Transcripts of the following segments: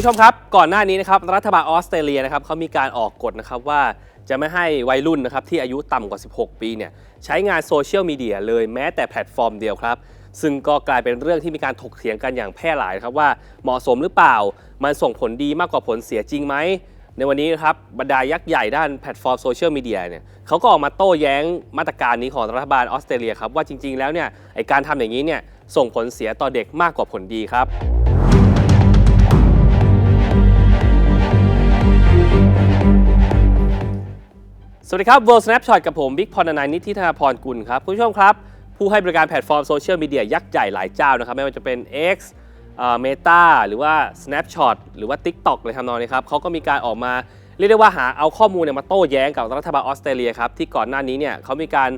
ผู้ชมครับ ก่อนหน้านี้นะครับรัฐบาลออสเตรเลียนะครับเขามีการออกกฎนะครับว่าจะไม่ให้วัยรุ่นนะครับที่อายุต่ำกว่า 16 ปีเนี่ยใช้งานโซเชียลมีเดียเลยแม้แต่แพลตฟอร์มเดียวครับ ซึ่งก็กลายเป็นเรื่องที่มีการถกเถียงกันอย่างแพร่หลายครับว่าเหมาะสมหรือเปล่า มันส่งผลดีมากกว่าผลเสียจริงไหม ในวันนี้นะครับบรรดายักษ์ใหญ่ด้านแพลตฟอร์มโซเชียลมีเดียเนี่ยเขาก็ออกมาโต้แย้งมาตรการนี้ของรัฐบาลออสเตรเลียครับว่าจริง ๆ แล้วเนี่ยไอการทำอย่างนี้เนี่ยส่งผลเสียต่อเด็กมากกว่าผลดีครับ สวัสดีครับ World Snapshot กับผมบิ๊กพรนายนิธิธนาพรกุลครับคุณผู้ชมครับ ผู้ให้บริการแพลตฟอร์มโซเชียลมีเดียยักษ์ใหญ่หลายเจ้านะครับ ไม่ว่าจะเป็น X เมตาหรือว่า Snapshot หรือว่า TikTok เลยทำนองนี้ครับเขาก็มีการออกมาเรียกได้ว่าหาเอาข้อมูลเนี่ยมาโต้แย้งกับรัฐบาลออสเตรเลียครับที่ก่อนหน้านี้เนี่ยเขามีการ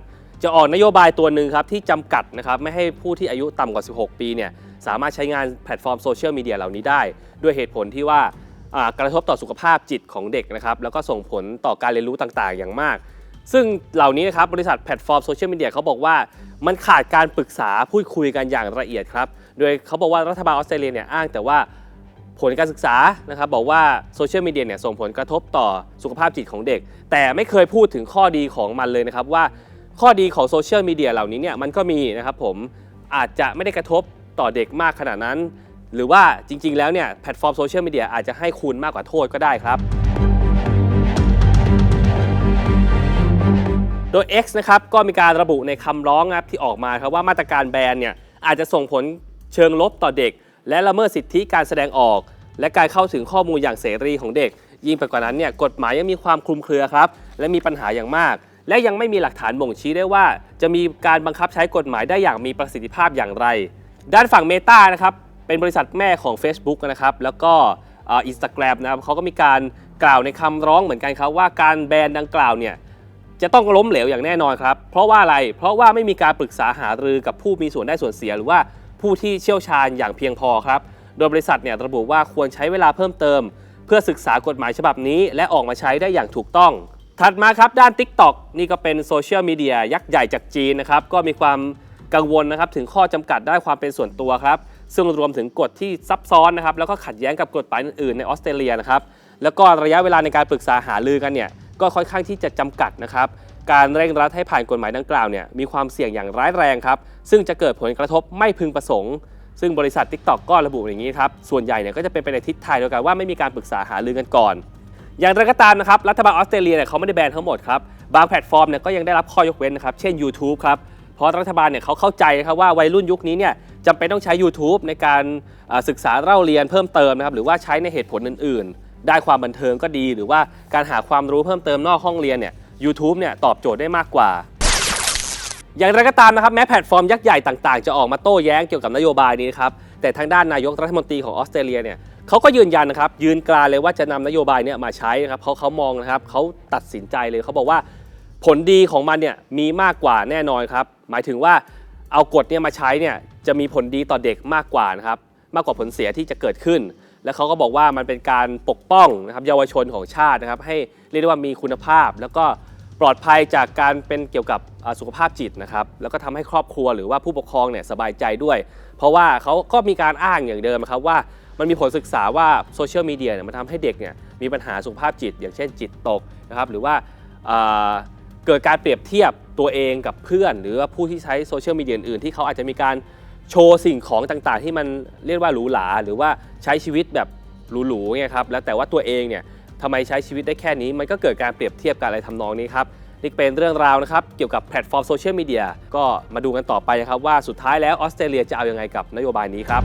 จะออกนโยบายตัวหนึ่งครับที่จำกัดนะครับไม่ให้ผู้ที่อายุต่ำกว่า 16 ปีเนี่ยสามารถใช้งานแพลตฟอร์มโซเชียลมีเดียเหล่านี้ได้ ด้วยเหตุผลที่ว่า กระทบต่อสุขภาพจิตของเด็กนะครับแล้วก็ส่งผลต่อการเรียนรู้ต่างๆ อย่างมาก ซึ่งเหล่านี้นะครับบริษัทแพลตฟอร์มโซเชียลมีเดียเขาบอกว่ามันขาดการปรึกษาพูดคุยกันอย่างละเอียดครับ โดยเขาบอกว่ารัฐบาลออสเตรเลียเนี่ยอ้างแต่ว่าผลการศึกษานะครับบอกว่าโซเชียลมีเดียเนี่ยส่งผลกระทบต่อสุขภาพจิตของเด็ก แต่ไม่เคยพูดถึงข้อดีของมันเลยนะครับว่าข้อดีของโซเชียลมีเดียเหล่านี้เนี่ยมันก็มีนะครับผมอาจจะไม่ได้กระทบต่อเด็กมากขนาดนั้น หรือว่าจริง ๆ แล้วเนี่ยแพลตฟอร์มโซเชียลมีเดียอาจจะให้คุณมากกว่าโทษก็ได้ครับ โดย X นะครับก็มีการระบุในคำร้องนะครับที่ออกมาครับว่ามาตรการแบนเนี่ยอาจจะส่งผลเชิงลบต่อเด็ก และละเมิดสิทธิการแสดงออก และการเข้าถึงข้อมูลอย่างเสรีของเด็ก ยิ่งไปกว่านั้นเนี่ยกฎหมายยังมีความคลุมเครือครับและมีปัญหาอย่างมาก และยังไม่มีหลักฐานบ่งชี้ได้ว่า จะมีการบังคับใช้กฎหมายได้อย่างมีประสิทธิภาพอย่างไร ด้านฝั่ง Meta นะครับ เป็นบริษัทแม่ของ Facebook นะครับแล้วก็อินสตาแกรมนะครับเขาก็มีการกล่าวในคำร้องเหมือนกันครับว่าการแบนดังกล่าวเนี่ยจะต้องล้มเหลวอย่างแน่นอนครับ เพราะว่าอะไร เพราะว่าไม่มีการปรึกษาหารือกับผู้มีส่วนได้ส่วนเสีย หรือว่าผู้ที่เชี่ยวชาญอย่างเพียงพอครับ โดยบริษัทเนี่ยระบุว่าควรใช้เวลาเพิ่มเติม เพื่อศึกษากฎหมายฉบับนี้ และออกมาใช้ได้อย่างถูกต้อง ถัดมาครับด้าน TikTok นี่ก็เป็นโซเชียลมีเดียยักษ์ใหญ่จากจีนนะครับก็มีความกังวลนะครับถึงข้อจำกัดด้านความเป็นส่วนตัวครับ ซึ่งรวมถึงกฎที่ซับซ้อนนะครับแล้วก็ขัดแย้งกับกฎหมายอื่นๆในออสเตรเลียนะครับแล้วก็ระยะเวลาในการปรึกษาหารือกันเนี่ยก็ค่อนข้างที่จะจำกัดนะครับการเร่งรัดให้ผ่านกฎหมายดังกล่าวเนี่ยมีความเสี่ยงอย่างร้ายแรงครับซึ่งจะเกิดผลกระทบไม่พึงประสงค์ ซึ่งบริษัท TikTok ก็ระบุอย่างนี้ครับส่วนใหญ่เนี่ยก็จะเป็นไปในทิศทางเดียวกันว่าไม่มีการปรึกษาหารือกันก่อน อย่างไรก็ตามนะครับรัฐบาลออสเตรเลียเนี่ยเขาไม่ได้แบนทั้งหมดครับบางแพลตฟอร์มเนี่ยก็ยังได้รับข้อยกเว้นนะครับเช่น YouTube ครับเพราะรัฐบาลเนี่ยเขาเข้าใจนะครับว่าวัยรุ่นยุคนี้เนี่ย จำเป็นต้องใช้ YouTube ในการศึกษาเล่าเรียนเพิ่มเติมนะครับหรือว่าใช้ในเหตุผลอื่น ๆ ได้ความบันเทิงก็ดี หรือว่าการหาความรู้เพิ่มเติมนอกห้องเรียนเนี่ย YouTube เนี่ยตอบโจทย์ได้มากกว่า อย่างไรก็ตามนะครับแม้แพลตฟอร์มยักษ์ใหญ่ต่างๆ จะออกมาโต้แย้งเกี่ยวกับนโยบายนี้นครับแต่ทางด้านนายกรัฐมนตรีของออสเตรเลียเนี่ยเขาก็ยืนยันนะครับยืนกรานเลยว่าจะนำนโยบายเนี่ยมาใช้นะครับเพราะเขามองนะครับเขาตัดสินใจเลยเขาบอกว่าผลดีของมันเนี่ยมีมากกว่าแน่นอนครับหมายถึงว่าเอากฎเนี่ยมาใช้เนี่ย จะมีผลดีต่อเด็กมากกว่านะครับมากกว่าผลเสียที่จะเกิดขึ้น และเขาก็บอกว่ามันเป็นการปกป้องนะครับเยาวชนของชาตินะครับ ให้เรียกได้ว่ามีคุณภาพ แล้วก็ปลอดภัยจากการเป็นเกี่ยวกับสุขภาพจิตนะครับ แล้วก็ทำให้ครอบครัวหรือว่าผู้ปกครองเนี่ยสบายใจด้วย เพราะว่าเขาก็มีการอ้างอย่างเดิมนะครับว่ามันมีผลศึกษาว่าโซเชียลมีเดียเนี่ยมันทำให้เด็กเนี่ยมีปัญหาสุขภาพจิต อย่างเช่นจิตตกนะครับหรือว่าเกิดการเปรียบเทียบตัวเองกับเพื่อน หรือว่าผู้ที่ใช้โซเชียลมีเดียอื่นที่เขาอาจจะมีการ โชว์สิ่งของต่างๆ ที่มันเรียกว่าหรูหราหรือว่าใช้ชีวิตแบบหรูๆเนี่ยครับแล้วแต่ว่าตัวเองเนี่ยทำไมใช้ชีวิตได้แค่นี้ มันก็เกิดการเปรียบเทียบกันอะไรทำนองนี้ครับนี่เป็นเรื่องราวนะครับเกี่ยวกับแพลตฟอร์มโซเชียลมีเดียก็มาดูกันต่อไปนะครับว่าสุดท้ายแล้วออสเตรเลียจะเอายังไงกับนโยบายนี้ครับ